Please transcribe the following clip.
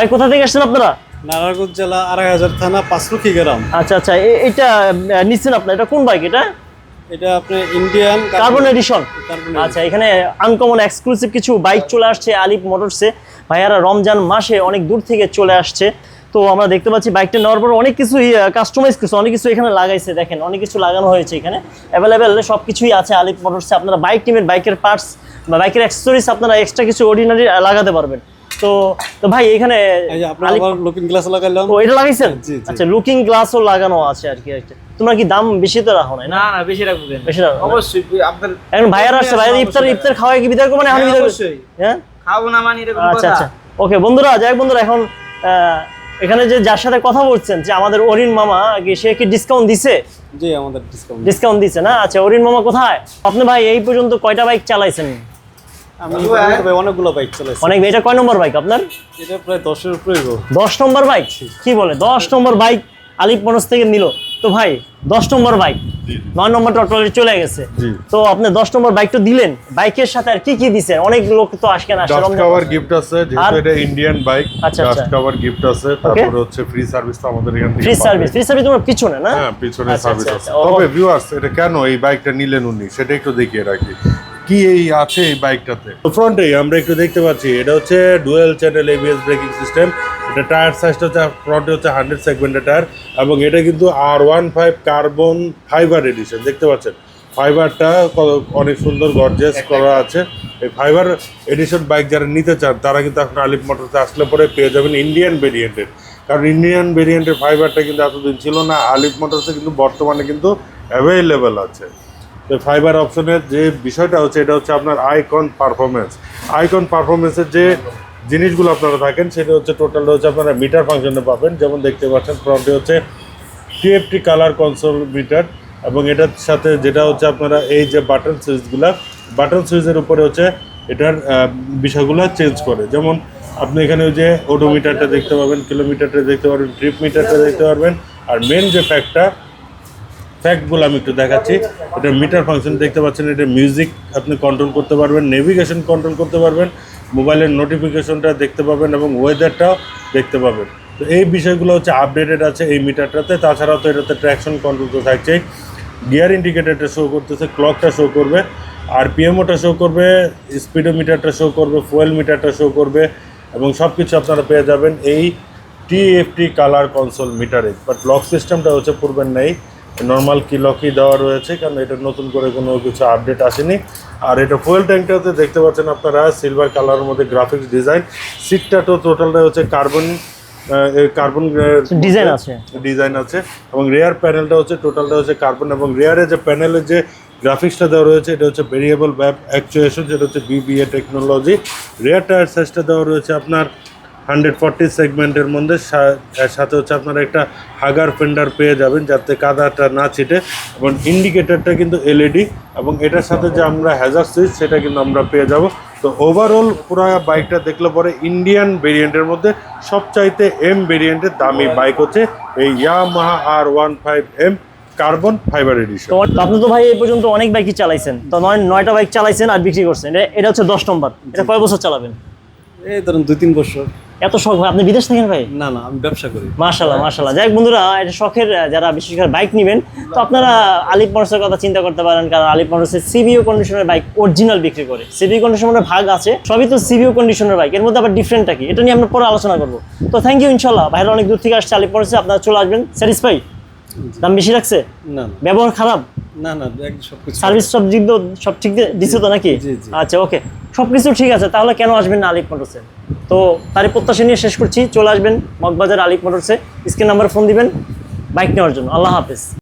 ভাই কোথা থেকে আসছেন আপনারা? নারায়ণগঞ্জ জেলা আড়াই হাজার থানা পাঁচরুখি গ্রাম। আচ্ছা আচ্ছা এটা নিচ্ছেন আপনার এটা কোন বাইক এটা? এটা আপনার ইন্ডিয়ান কার্বন এডিশন আচ্ছা এখানে আনকমন এক্সক্লুসিভ কিছু বাইক চলে আসছে আলিপ মোটরসে ভাইয়ারা রমজান মাসে অনেক দূর থেকে চলে আসছে। তো আমরা দেখতে পাচ্ছি বাইকটা নেওয়ার পর অনেক কিছুই কাস্টমাইজ করছে অনেক কিছু এখানে লাগাইছে দেখেন অনেক কিছু লাগানো হয়েছে এখানে। অ্যাভেলেবেল সব কিছুই আছে আলিপ মোটরসে আপনারা বাইক টিমের বাইকের পার্টস বা বাইকের অ্যাক্সেসরিজ আপনারা এক্সট্রা কিছু অর্ডিনারি লাগাতে পারবেন। তো তো ভাই এখানে লুকিং গ্লাস লাগাইলাম ও এটা লাগাইছেন। আচ্ছা লুকিং গ্লাসও লাগানো আছে আর কি একটা তোমরা কি দাম বেশি তো রাখো না? না না বেশি রাখব কেন? বেশি রাখো অবশ্যই আপনার এখন ভাইয়ার আসছে ভাইয়ার ইফতার ইফতার খাওয়াই কি বিদায় করব না এখন হ্যাঁ, বিদায় অবশ্যই। হ্যাঁ? খাব না মানে এরকম আচ্ছা কথা। আচ্ছা। ওকে বন্ধুরা যাই হোক বন্ধুরা এখন আহ, এখানে যে যার সাথে কথা বলছেন যে আমাদের অরিন মামা কি সে কি ডিসকাউন্ট দিছে? জি আমাদের ডিসকাউন্ট ডিসকাউন্ট দিছে না? আচ্ছা অরিন মামা কোথায়? আপনি ভাই এই পর্যন্ত কয়টা বাইক চালাইছেন? অনেকগুলো বাইক চালাইছি অনেক এটা কয় নম্বর বাইক আপনার? এটা প্রায় দশের উপরে দশ নম্বর বাইক কি বলে? দশ নম্বর বাইক আলিপ থেকে নিল। তো ভাই দশ নম্বর বাইক নয় নম্বরটা অলরেডি চলে গেছে। তো আপনি দশ নম্বর বাইকটা দিলেন। বাইকের সাথে আর কি কি দিছেন অনেক লোক তো আসকেন আসে ডাস্ট রমজান কভার গিফট আছে যেহেতু এটা Indian bike dust. Cover gift আছে তারপরে হচ্ছে ফ্রি সার্ভিস তো আমাদের এখান থেকে ফ্রি সার্ভিস ফ্রি সার্ভিস তোমার পিছনে না? হ্যাঁ পিছনে আচ্ছা, সার্ভিস আচ্ছা, আছে। আচ্ছা। তবে ভিউয়ার্স এটা কেন এই বাইকটা নিলেন উনি? সেটা একটু দেখিয়ে রাখি। কি এই আছে এই বাইকটাতে? ফ্রন্টে আমরা একটু দেখতে পাচ্ছি এটা হচ্ছে dual channel ABS braking system. এটা টায়ার সাইজটা হচ্ছে ফ্রন্টে হচ্ছে হান্ড্রেড সেগমেন্টের টায়ার এবং এটা কিন্তু R one five carbon fibre edition দেখতে পাচ্ছেন? ফাইবারটা অনেক সুন্দর গর্জেস করা আছে। এই ফাইবার এডিশন বাইক যারা নিতে চান তারা কিন্তু আপনার আলিপ মোটরতে আসলে পরে পেয়ে যাবেন ইন্ডিয়ান ভেরিয়েন্টের কারণ ইন্ডিয়ান ভেরিয়েন্টের ফাইবারটা কিন্তু এতদিন ছিল না আলিপ মোটরসে কিন্তু বর্তমানে কিন্তু অ্যাভেলেবেল আছে। তো ফাইবার অপশনের যে বিষয়টা হচ্ছে, এটা হচ্ছে আপনার আইকন পারফরমেন্স আইকন পারফরমেন্সের যে জিনিসগুলো আপনারা থাকেন, সেটা হচ্ছে টোটালটা হচ্ছে আপনারা মিটার ফাংশনে পাবেন। যেমন দেখতে পাচ্ছেন ফ্রন্টে হচ্ছে টিএফটি কালার কনসোল মিটার এবং এটার সাথে যেটা হচ্ছে আপনারা এই যে বাটন সুইচগুলো বাটন সুইচের উপরে হচ্ছে এটার বিষয়গুলো চেঞ্জ করে। যেমন আপনি এখানে ওই যে ওডোমিটারটা দেখতে পাবেন কিলোমিটারটা দেখতে পারবেন ট্রিপ মিটারটা দেখতে পারবেন, আর মেন যে ফ্যাক্টটা ফ্যাক্টগুলো আমি একটু দেখাচ্ছি। এটা মিটার ফাংশন দেখতে পাচ্ছেন এটা মিউজিক আপনি কন্ট্রোল করতে পারবেন নেভিগেশন কন্ট্রোল করতে পারবেন মোবাইলের নোটিফিকেশনটা দেখতে পাবেন এবং ওয়েদারটাও দেখতে পাবেন। তো এই বিষয়গুলো হচ্ছে আপডেটেড আছে এই মিটারটাতে তাছাড়াও তো এটাতে ট্র্যাকশন কন্ট্রোল তো থাকছে গিয়ার ইন্ডিকেটারটা শো করতেছে ক্লকটা শো করবে আর পিএমওটা শো করবে স্পিডোমিটারটা শো করবে ফুয়েল মিটারটা শো করবে এবং সব কিছু আপনারা পেয়ে যাবেন এই টিএফটি কালার কনসোল মিটারে বাট লক সিস্টেমটা হচ্ছে পূর্বের নেই। নর্মাল কি লকই দেওয়া রয়েছে কারণ এটা নতুন করে কোনো কিছু আপডেট আসেনি। আর এটা ফুয়েল ট্যাঙ্কটাতে দেখতে পাচ্ছেন আপনারা সিলভার কালারের মধ্যে গ্রাফিক্স ডিজাইন সিটটা তো টোটালটা হচ্ছে কার্বন কার্বন ডিজাইন আছে। ডিজাইন আছে। এবং রেয়ার প্যানেলটা হচ্ছে টোটালটা হচ্ছে কার্বন এবং রেয়ারে যে প্যানেলের যে গ্রাফিক্সটা দেওয়া রয়েছে এটা হচ্ছে ভেরিয়েবল ব্যাপ অ্যাকচুয়েশন যেটা হচ্ছে বিবিএ টেকনোলজি রেয়ার টায়ার সাইজটা দেওয়া রয়েছে আপনার হান্ড্রেড ফর্টি সেগমেন্টের মধ্যে সা- সাথে হচ্ছে আপনারা একটা হাগার ফেন্ডার পেয়ে যাবেন যাতে কাদাটা না ছিটে এবং ইন্ডিকেটারটা কিন্তু এলইডি এবং এটার সাথে যে আমরা হ্যাজার সুইচ সেটা কিন্তু আমরা পেয়ে যাব। তো ওভারঅল পুরো বাইকটা দেখলে পরে ইন্ডিয়ান ভেরিয়েন্টের মধ্যে সবচাইতে এম ভেরিয়েন্টের দামি বাইক হচ্ছে এই Yamaha R one five M carbon fibre edition তো আপনি তো ভাই এই পর্যন্ত অনেক বাইকই চালাইছেন। তো নয় নয়টা বাইক চালাইছেন আর বিক্রি করছেন। এটা- এটা হচ্ছে দশ নম্বর। এটা কয় বছর চালাবেন? এই ধরুন দুই তিন বছর। এত শখ আপনি বিদেশ থাকেন ভাই? না না আমি ব্যবসা করি। মাশাল্লাহ মাশাল্লাহ যাই বন্ধুরা এটা শখের যারা বিশেষ করে বাইক নেবেন তো আপনারা আলিপ মোটরসের কথা চিন্তা করতে পারেন কারণ আলিপ মোটরসের সিবিও কন্ডিশনের বাইক অরিজিনাল বিক্রি করে। সিবিও কন্ডিশনের ভাগ আছে সবই তো সিবিও কন্ডিশনের বাইক এর মধ্যে আবার ডিফারেন্টটা কি? এটা নিয়ে আমরা পরে আলোচনা করব। তো থ্যাংক ইউ ইনশাল্লাহ বাইরে অনেক দূর থেকে আসছে আলিপ মোটরসে আপনারা চলে আসবেন। স্যাটিসফাই দাম বেশি লাগছে না। ব্যবহার খারাপ? না না সব কিছু সার্ভিস সব ঠিক সব ঠিক দিয়ে দিচ্ছে তো নাকি। আচ্ছা ওকে। সব কিছু ঠিক আছে তাহলে কেন আসবেন না আলিপ মোটরসে? তো তারই প্রত্যাশা নিয়ে শেষ করছি চলে আসবেন মগবাজার আলিফ মোটরসে। স্ক্রিন নাম্বার ফোন দিবেন বাইক নেওয়ার জন্য। আল্লাহ হাফেজ।